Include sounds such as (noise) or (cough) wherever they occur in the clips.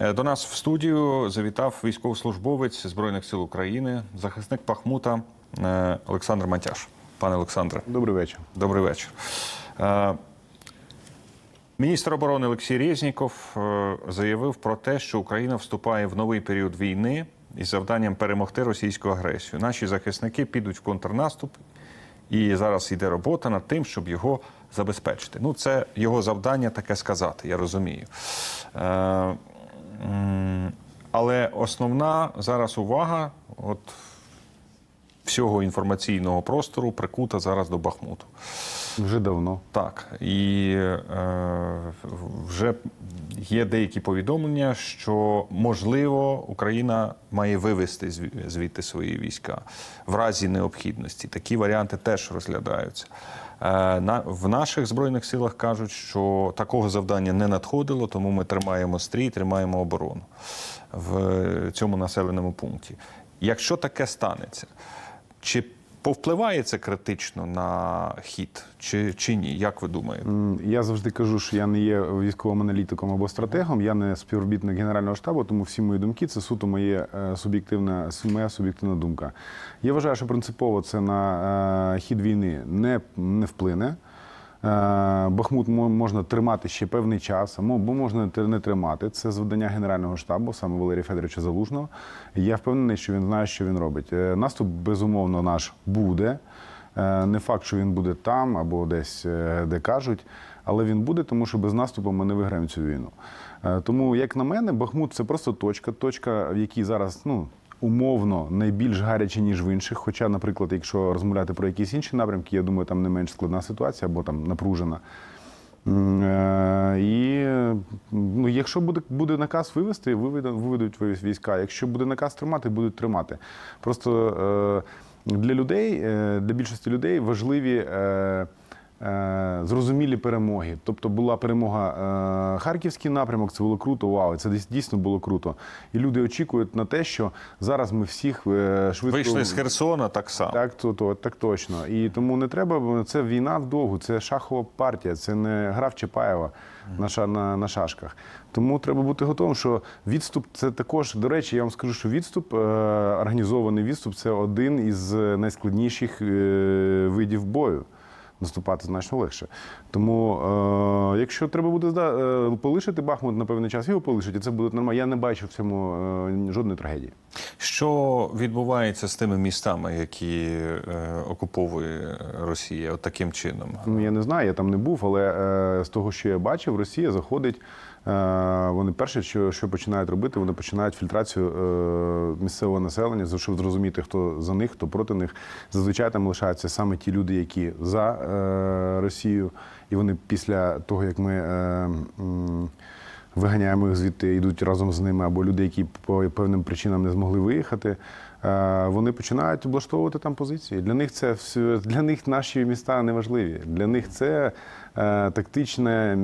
Е, До нас в студію завітав військовослужбовець Збройних сил України, захисник Пахмута е, Олександр Матяш. Пане Олександре, Добрий вечір. добрий вечір. Е, Міністр оборони Олексій Резніков заявив про те, що Україна вступає в новий період війни із завданням перемогти російську агресію. Наші захисники підуть в контрнаступ, і зараз йде робота над тим, щоб його забезпечити. Ну, це його завдання таке сказати, я розумію. Але основна зараз увага от всього інформаційного простору прикута зараз до Бахмуту. Вже давно. Так, і е, вже є деякі повідомлення, що можливо Україна має вивести звідти свої війська в разі необхідності. Такі варіанти теж розглядаються. Е, на, в наших збройних силах кажуть, що такого завдання не надходило, тому ми тримаємо стрій, тримаємо оборону в цьому населеному пункті. Якщо таке станеться, чи повпливає це критично на хід, чи, чи ні? Як ви думаєте? Я завжди кажу, що я не є військовим аналітиком або стратегом, я не співробітник Генерального штабу, тому всі мої думки це суто моє е, суб'єктивна, моя суб'єктивна думка. Я вважаю, що принципово це на е, хід війни не, не вплине. Е, Бахмут можна тримати ще певний час, або можна не тримати. Це завдання Генерального штабу, саме Валерія Федоровича Залужного. Я впевнений, що він знає, що він робить. Е, Наступ, безумовно, наш буде. Е, Не факт, що він буде там або десь, де кажуть, але він буде, тому що без наступу ми не виграємо цю війну. Тому, як на мене, Бахмут це просто точка, точка, в якій зараз ну, умовно найбільш гаряче, ніж в інших. Хоча, наприклад, якщо розмовляти про якісь інші напрямки, я думаю, там не менш складна ситуація або там напружена. Е, І ну, якщо буде, буде наказ вивести, виведуть війська. Якщо буде наказ тримати, будуть тримати. Просто е, для людей, е, для більшості людей важливі. Зрозумілі перемоги. Тобто була перемога е, Харківський напрямок, це було круто, вау, це дійс- дійсно було круто. І люди очікують на те, що зараз ми всіх е, швидко Вийшли з Херсона так само. так, то, то, так точно. І тому не треба. Це війна вдовгу, це шахова партія, це не гра в Чапаєва на, на, на шашках. Тому треба бути готовим, що відступ це також, до речі, я вам скажу, що відступ, е, організований відступ це один із найскладніших е, видів бою. Наступати значно легше. Тому, е, якщо треба буде е, полишити Бахмут на певний час, його полишить, і це буде нормально. Я не бачу в цьому е, жодної трагедії. Що відбувається з тими містами, які е, окуповує Росія, от таким чином? Ну, я не знаю, я там не був, але е, з того, що я бачив, Росія заходить. Е, вони перше, що, що починають робити, вони починають фільтрацію е, місцевого населення, щоб зрозуміти, хто за них, хто проти них. Зазвичай там лишаються саме ті люди, які за е, Росію, і вони після того, як ми. Виганяємо їх звідти, йдуть разом з ними, або люди, які по певним причинам не змогли виїхати. Вони починають облаштовувати там позиції. Для них це все для них наші міста не важливі. Для них це тактичне,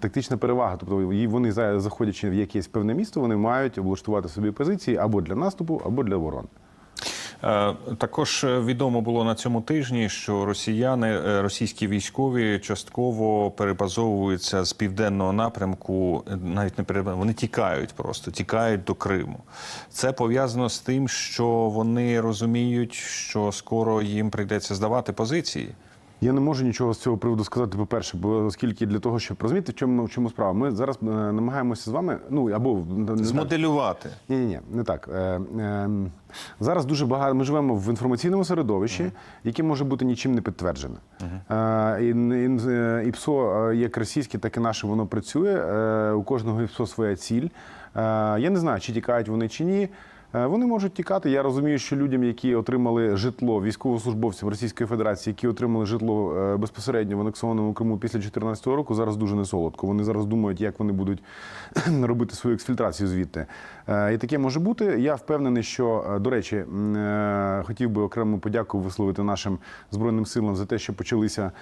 тактична перевага. Тобто вони за- заходячи в якесь певне місто, вони мають облаштувати собі позиції або для наступу, або для оборони. Е, Також е, відомо було на цьому тижні, що росіяни, е, російські військові частково перебазовуються з південного напрямку, е, навіть не перебазовуються, вони тікають просто, тікають до Криму. Це пов'язано з тим, що вони розуміють, що скоро їм прийдеться здавати позиції. Я не можу нічого з цього приводу сказати, по-перше, бо оскільки для того, щоб розуміти, в чому, в чому справа, ми зараз е, намагаємося з вами, ну або. Змоделювати. Ні, ні, ні, не так. Е, е, зараз дуже багато. Ми живемо в інформаційному середовищі, яке може бути нічим не підтверджене. Е, і, і, е, і ПСО, е, як російське, так і наше, воно працює. Е, у кожного ПСО своя ціль. Е, я не знаю, чи тікають вони чи ні. Е, Вони можуть тікати. Я розумію, що людям, які отримали житло, військовослужбовцям Російської Федерації, які отримали житло е, безпосередньо в анексованому Криму після 2014 року, зараз дуже несолодко. Вони зараз думають, як вони будуть (clears throat) робити свою ексфільтрацію звідти. Е, І таке може бути. Я впевнений, що е, до речі, е, хотів би окрему подяку висловити нашим збройним силам за те, що почалися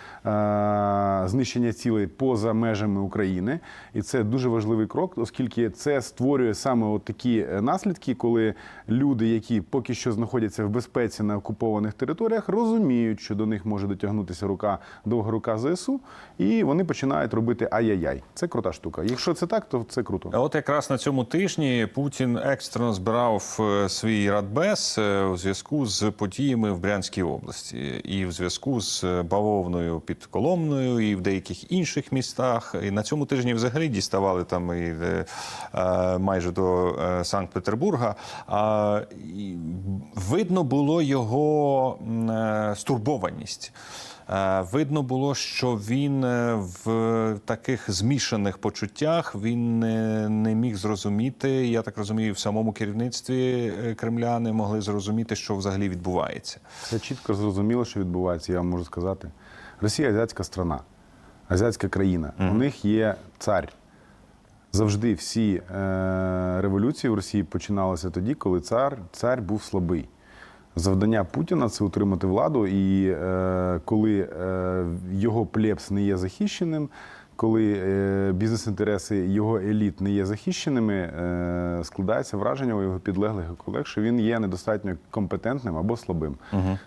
знищення цілей поза межами України, і це дуже важливий крок, оскільки це створює саме от такі наслідки, коли люди, які поки що знаходяться в безпеці на окупованих територіях, розуміють, що до них може дотягнутися рука довга рука ЗСУ, і вони починають робити ай-яй-яй. Це крута штука. Якщо це так, то це круто. От якраз на цьому тижні Путін екстрено збирав е, свій радбез е, у зв'язку з подіями в Брянській області і в зв'язку з е, бавовною під Коломною, і в деяких інших містах. І на цьому тижні взагалі діставали там і майже до Санкт-Петербурга. Видно було його стурбованість. Е, Видно було, що він е, в таких змішаних почуттях він не, не міг зрозуміти. Я так розумію, в самому керівництві е, Кремля не могли зрозуміти, що взагалі відбувається. Це чітко зрозуміло, що відбувається, я вам можу сказати. Росія азіатська страна, азіатська країна. У них є цар. Завжди всі е, революції в Росії починалися тоді, коли цар, цар був слабий. Завдання Путіна це утримати владу, і е, коли е, його плебс не є захищеним, коли е, бізнес-інтереси його еліт не є захищеними, е, складається враження у його підлеглих колег, що він є недостатньо компетентним або слабим.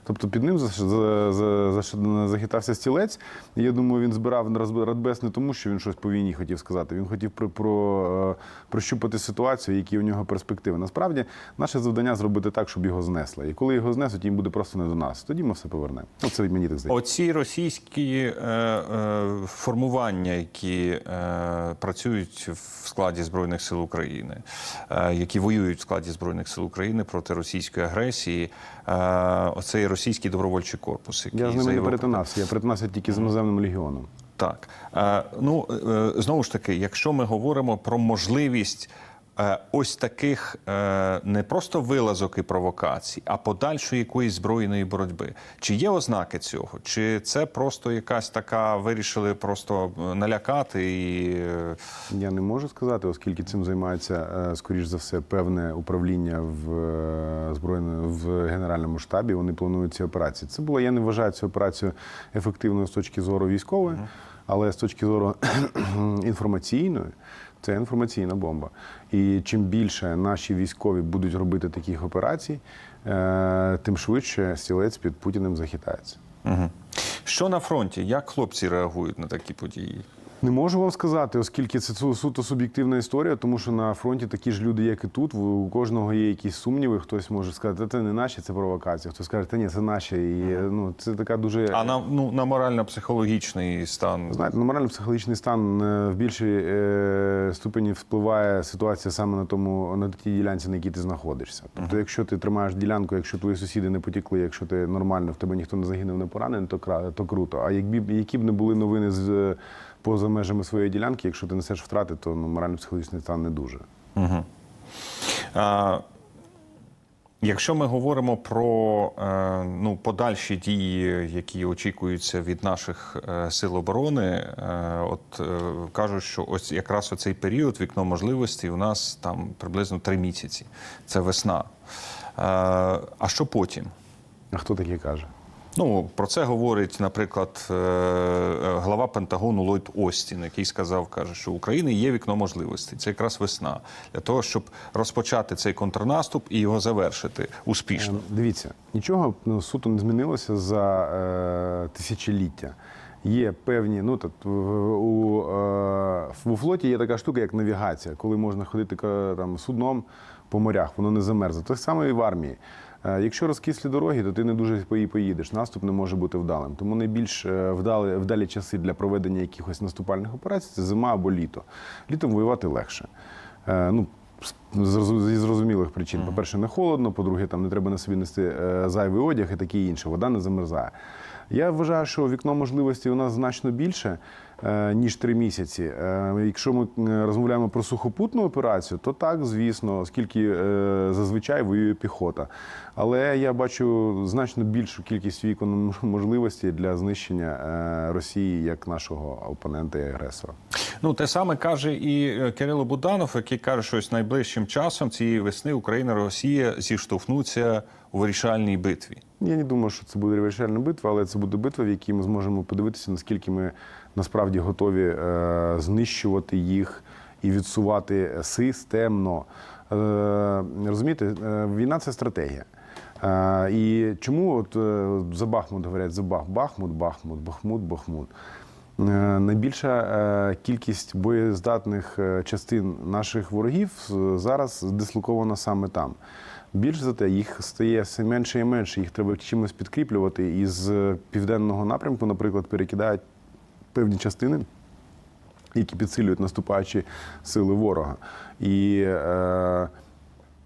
Тобто під ним за, за, за, за, захитався стілець. Я думаю, він збирав радбез не тому, що він щось по війні хотів сказати. Він хотів про, про, е, прощупати ситуацію, які у нього перспективи. Насправді, наше завдання зробити так, щоб його знесли. І коли його знесуть, їм буде просто не до нас. Тоді ми все повернемо. Ну, це мені так здається. Оці російські е, е, формування, які е, працюють в складі збройних сил України, е, які воюють в складі збройних сил України проти російської агресії, е, оцей російський добровольчий корпус, який Я з ними не заявив перетинався. Я перетинався тільки з іноземним легіоном. Так. Ну, знову ж таки, якщо ми говоримо про можливість ось таких е, не просто вилазок і провокацій, а подальшої якоїсь збройної боротьби, чи є ознаки цього? Чи це просто якась така, вирішили просто е, налякати і. е, Я не можу сказати, оскільки цим займається, е, скоріш за все, певне управління в е, збройно в генеральному штабі. Вони планують ці операції. Це було, я не вважаю цю операцію ефективною з точки зору військової, але з точки зору (clears throat) інформаційної. Це інформаційна бомба. І чим більше наші військові будуть робити таких операцій, е, тим швидше стілець під Путіним захитається. Угу. Що на фронті? Як хлопці реагують на такі події? Не можу вам сказати, оскільки це су- суто суб'єктивна історія, тому що на фронті такі ж люди, як і тут. У кожного є якісь сумніви. Хтось може сказати, це не наші, це провокація. Хтось скаже, та ні, це наші. І ну це така дуже А на ну на морально-психологічний стан знаєте, на морально-психологічний стан е, в більшій е, ступені впливає ситуація саме на тому на тій ділянці, на якій ти знаходишся. Тобто, якщо ти тримаєш ділянку, якщо твої сусіди не потікли, якщо ти нормально, в тебе ніхто не загинув, не поранений, то то круто. А якби які б не були новини з е, поза межами своєї ділянки, якщо ти несеш втрати, то ну морально-психологічний стан не дуже. А, Якщо ми говоримо про е, ну, подальші дії, які очікуються від наших е, сил оборони, е, от кажуть, що ось якраз оцей період, вікно можливостей, у нас там приблизно три місяці. Це весна. А що потім? А хто таке каже? Ну про це говорить, наприклад, е, е, глава Пентагону Ллойд Остін, який сказав, каже, що у України є вікно можливостей. Це якраз весна для того, щоб розпочати цей контрнаступ і його завершити успішно. Ем, Дивіться, нічого ну, суто не змінилося за е, тисячоліття. Є певні, ну в- у, е, у флоті є така штука, як навігація, коли можна ходити там судном по морях, воно не замерзне. Так само і в армії. Е, Якщо розкислі дороги, то ти не дуже по їй поїдеш. Наступ не може бути вдалим. Тому найбільш е, вдалі, вдалі часи для проведення якихось наступальних операцій це зима або літо. Літом воювати легше. Е, Ну, зі зрозумілих причин. По-перше, не холодно, по-друге, там не треба на собі нести зайвий одяг і таке інше. Вода не замерзає. Я вважаю, що вікно можливостей у нас значно більше, ніж три місяці. Е, Якщо ми е, розмовляємо про сухопутну операцію, то так, звісно, оскільки е, зазвичай воює піхота. Але я бачу значно більшу кількість вікон (laughs) можливостей для знищення е, Росії як нашого опонента і агресора. Ну те саме каже і е, Кирило Буданов, який каже, що ось найближчим часом цієї весни Україна Росія зіштовхнуться у вирішальній битві. Я не думаю, що це буде вирішальна битва, але це буде битва, в якій ми зможемо подивитися, наскільки ми насправді готові е, знищувати їх і відсувати системно. Е, розумієте, е, війна це стратегія. І чому от за Бахмут говорять за Бах, Бахмут, Бахмут, Бахмут, Бахмут. Найбільша кількість боєздатних частин наших ворогів зараз дислокована саме там. Більше за те, їх стає все менше і менше. Їх треба чимось підкріплювати. І з південного напрямку, наприклад, перекидають певні частини, які підсилюють наступаючі сили ворога. І е,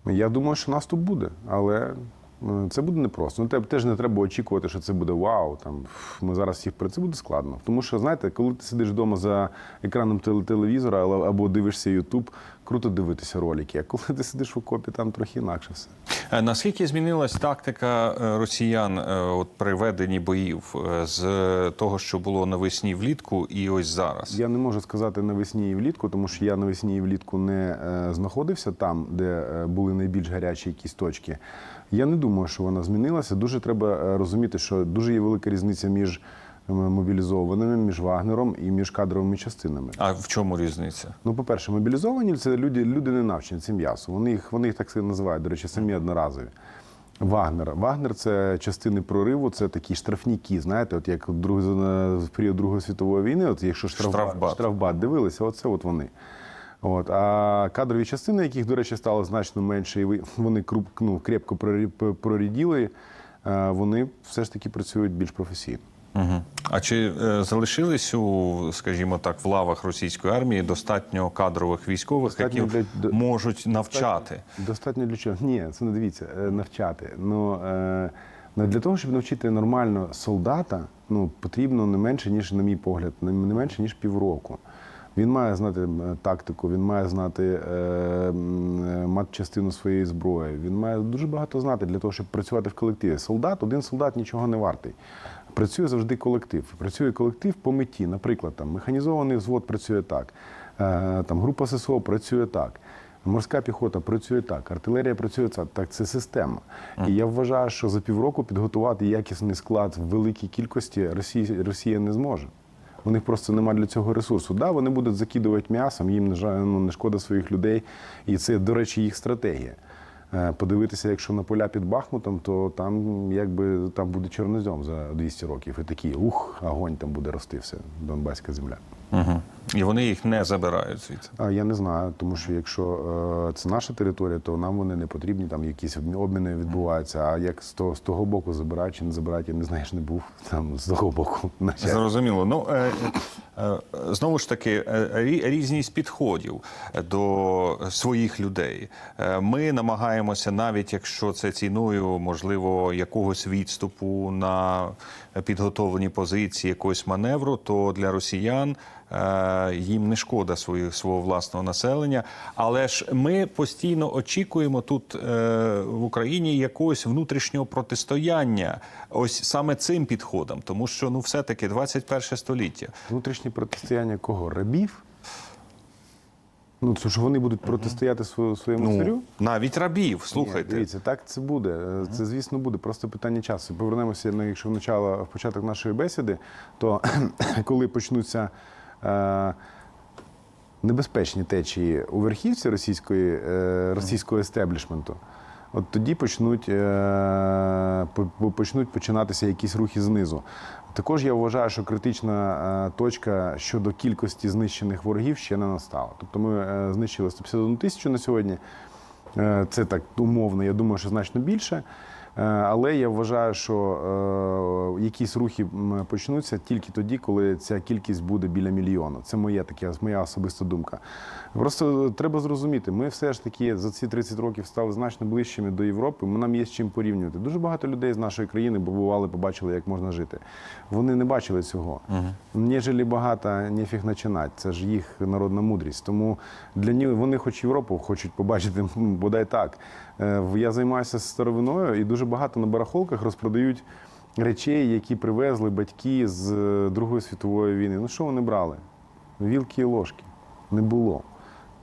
я думаю, що наступ буде, але це буде непросто. Ну, те- теж не треба очікувати, що це буде вау. Там ми зараз всіх про це буде складно. Тому що, знаєте, коли ти сидиш вдома за екраном теле- телевізора або дивишся Ютуб, круто дивитися ролики. А коли ти сидиш в окопі, там трохи інакше все. Е, Наскільки змінилась тактика е, росіян е, от при веденні боїв з того, що було навесні влітку, і ось зараз? Я не можу сказати навесні і влітку, тому що я навесні і влітку не знаходився там, де були найбільш гарячі якісь точки. Я не думаю, що вона змінилася. Дуже треба е, розуміти, що дуже є велика різниця між е, мобілізованими, між Вагнером і між кадровими частинами. А в чому різниця? Ну, по-перше, мобілізовані це люди, люди не навчені, це м'ясо. Вони їх, вони їх так себе називають, до речі, самі одноразові. Вагнер. Вагнер це частини прориву, це такі штрафніки. Знаєте, от як в період Другої світової війни, от якщо Штрафбат. штрафбат дивилися, оце от вони. От. А кадрові частини, яких, до речі, стало значно менше, і вони круп, ну, крепко прорі- проріділи, е, вони все ж таки працюють більш професійно. Угу. А чи е, залишились у, скажімо так, в лавах російської армії достатньо кадрових військових, Достатньо які для- можуть навчати? Достатньо для чого? Ні, це не дивіться, е, навчати. Ну, е, ну, для того, щоб навчити нормально солдата, ну, потрібно не менше, ніж, на мій погляд, не менше, ніж півроку. Він має знати тактику, він має знати е, е, своєї зброї. Він має дуже багато знати для того, щоб працювати в колективі. Солдат, один солдат нічого не вартий. Працює завжди колектив. Працює колектив по меті. Наприклад, там механізований взвод працює так, е, там група ССО працює так. Морська піхота працює так, артилерія працює так. Так, це система. І я вважаю, що за півроку підготувати якісний склад в великій кількості Росія, Росія не зможе. У них просто немає для цього ресурсу. Да, вони будуть закидувати м'ясом, їм не жаль, ну, не шкода своїх людей. І це, до речі, їх стратегія. Е, Подивитися, якщо на поля під Бахмутом, то там якби там буде чорнозьом за 200 років. І такі ух, огонь там буде рости все, Донбаська земля. Угу. І вони їх не забирають звідси. А я не знаю, тому що якщо е, це наша територія, то нам вони не потрібні, там якісь обміни відбуваються. А як з того, з того боку забирають чи не забирають, я не знаю, я не був (laughs) там з того боку. Зрозуміло. Ну е, е, знову ж таки, рі- різність підходів до своїх людей. Е, Ми намагаємося, навіть якщо це ціною, можливо, якогось відступу на підготовлені позиції, якогось маневру, то для росіян. Е, Їм не шкода своїх свого власного населення, але ж ми постійно очікуємо тут е, в Україні якогось внутрішнього протистояння, ось саме цим підходом, тому що ну все таки 21 століття. Внутрішнє протистояння кого? Рабів? Ну, це ж вони будуть протистояти сво- своєму Ну царю? навіть рабів, Ні, слухайте. дивіться, так це буде. Е, Це, звісно, буде. Просто питання часу. Повернемося, ну, якщо в начало, в початок нашої бесіди, то (clears throat) коли почнуться небезпечні течії у верхівці російської, е, російського естеблішменту, от тоді почнуть, е, по- по- почнуть починатися якісь рухи знизу. Також я вважаю, що критична е, точка щодо кількості знищених ворогів ще не настала. Тобто ми е, знищили 151 тисячу на сьогодні. Е, Це так умовно, я думаю, що значно більше. Е, Але я вважаю, що е, якісь рухи почнуться тільки тоді, коли ця кількість буде біля мільйону. Це моя таке, моя особиста думка. Просто треба зрозуміти, ми все ж таки за ці 30 років стали значно ближчими до Європи. Ми- Нам є з чим порівнювати. Дуже багато людей з нашої країни побували, побачили, як можна жити. Вони не бачили цього. Нежели багато, нефіг починати. Це ж їх народна мудрість. Тому для них вони, хоч Європу, хочуть побачити, (laughs) бодай так. Е, Я займаюся старовиною і дуже багато на барахолках розпродають речей, які привезли батьки з е, Другої світової війни. Ну що вони брали? Вілки і ложки. Не було.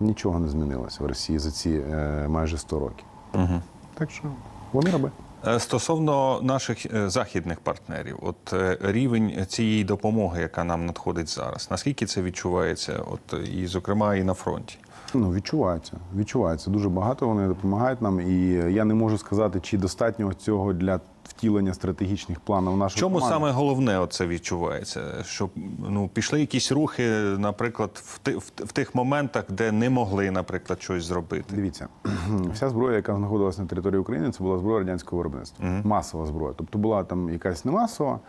Нічого не змінилося в Росії за ці е, майже 100 років. Угу. Так що вони раби. Е, Стосовно наших західних партнерів, от рівень цієї допомоги, яка нам надходить зараз, наскільки це відчувається, от і зокрема і на фронті? Ну, відчувається. Відчувається. Дуже багато вони допомагають нам. І я не можу сказати, чи достатньо цього для втілення стратегічних планів нашої Чому команди. саме головне це відчувається? Щоб ну пішли якісь рухи, наприклад, в, ти, в, в тих моментах, де не могли, наприклад, щось зробити. Дивіться, (clears throat) вся зброя, яка знаходилася на території України, це була зброя радянського виробництва. Масова зброя. Тобто була там якась не масова,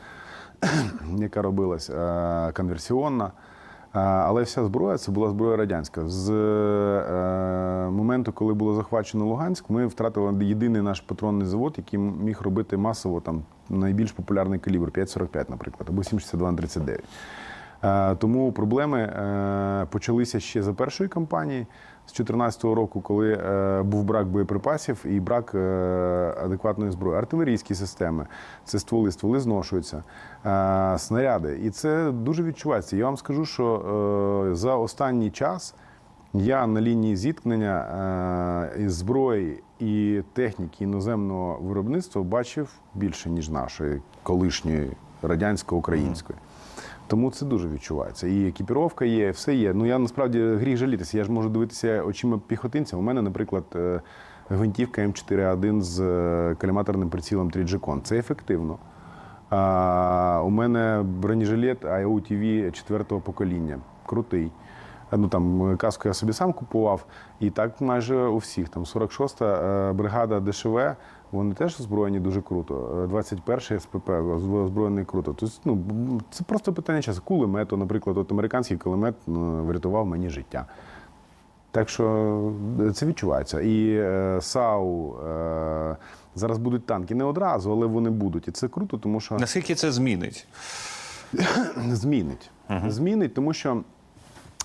(clears throat) яка робилась, а конверсіонна. Але вся зброя це була зброя радянська. З е, моменту, коли було захвачено Луганськ, ми втратили єдиний наш патронний завод, який міг робити масово там найбільш популярний калібр 5,45, наприклад, або 7,62 на 39. Е, Тому проблеми е, почалися ще за першої кампанії з 2014 року, коли е, був брак боєприпасів і брак е, адекватної зброї. Артилерійські системи, це стволи, стволи зношуються, е, снаряди. І це дуже відчувається. Я вам скажу, що е, за останній час я на лінії зіткнення е, із зброї і техніки іноземного виробництва бачив більше, ніж нашої колишньої радянсько-української. Тому це дуже відчувається. І екіпіровка є, все є. Ну я насправді гріх жалітися. Я ж можу дивитися очима піхотинця. У мене, наприклад, е, гвинтівка М4А1 з е, каліматорним прицілом 3G-Con. Це ефективно. А, у мене бронежилет IOTV четвертого покоління. Крутий. Е, Ну там каску я собі сам купував, і так майже у всіх. Там 46-та е, бригада ДШВ, вони теж озброєні дуже круто. Е, 21-й СПП озброєний круто. Тобто, ну, це просто питання часу. Кулемету, наприклад, от американський кулемет ну, врятував мені життя. Так що е, це відчувається. І е, САУ е, зараз будуть танки не одразу, але вони будуть. І це круто, тому що Наскільки це змінить? (clears throat) змінить. Змінить, тому що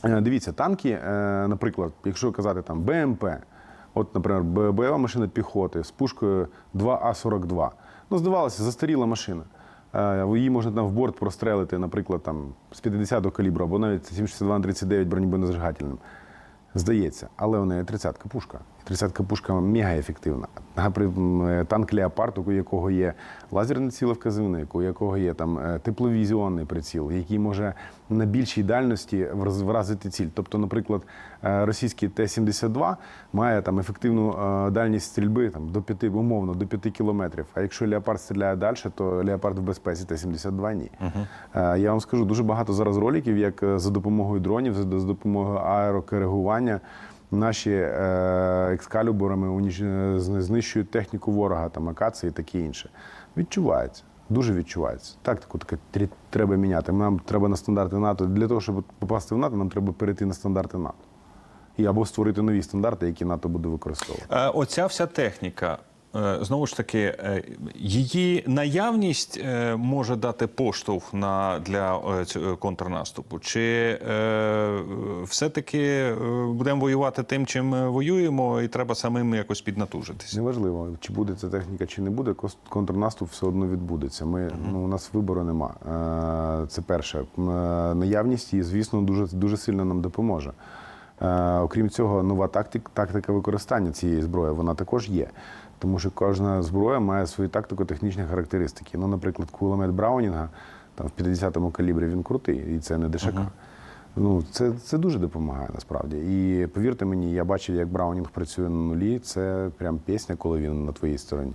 е, дивіться, танки, е, наприклад, якщо казати там БМП, от, наприклад, бойова машина піхоти з пушкою 2А42. Ну, здавалося, застаріла машина. Е, Її можна там в борт прострелити, наприклад, там з 50-го калібру, або навіть 762 на 39 бронебойнезажигательним. Здається, але у неї 30-ка пушка. І 30-ка пушка мега ефективна. Наприклад, танк Леопард, у якого є лазерний цілевказівник, у якого є там е, тепловізіонний приціл, який може на більшій дальності вразити ціль. Тобто, наприклад, е, російський Т-72 має там ефективну е, дальність стрільби там, до 5, умовно, до 5 кілометрів. А якщо Леопард стріляє далі, то Леопард в безпеці Т-72 ні. Е, Я вам скажу, дуже багато зараз роликів, як е, за допомогою дронів, за допомогою аерокоригування наші е, екскалібурами е, знищують техніку ворога, там акації і таке інше. Відчувається. Дуже відчувається. Тактику таке треба міняти. Нам треба на стандарти НАТО. Для того, щоб попасти в НАТО, нам треба перейти на стандарти НАТО. І або створити нові стандарти, які НАТО буде використовувати. Е, Оця вся техніка. Е, Знову ж таки, е, її наявність е, може дати поштовх на для контрнаступу. Чи все-таки будемо воювати тим, чим воюємо, і треба самим якось піднатужитися? Неважливо, чи буде ця техніка, чи не буде, контрнаступ все одно відбудеться. Ми, ну, у нас вибору нема. Це перше. Наявність її, звісно, дуже, дуже сильно нам допоможе. Окрім цього, нова тактик, тактика використання цієї зброї вона також є. Тому що кожна зброя має свої тактико-технічні характеристики. Ну, наприклад, кулемет Браунінга там, в 50-му калібрі він крутий, і це не ДШК. Ну, це, це дуже допомагає насправді. І повірте мені, я бачив, як Браунінг працює на нулі. Це прям пісня, коли він на твоїй стороні.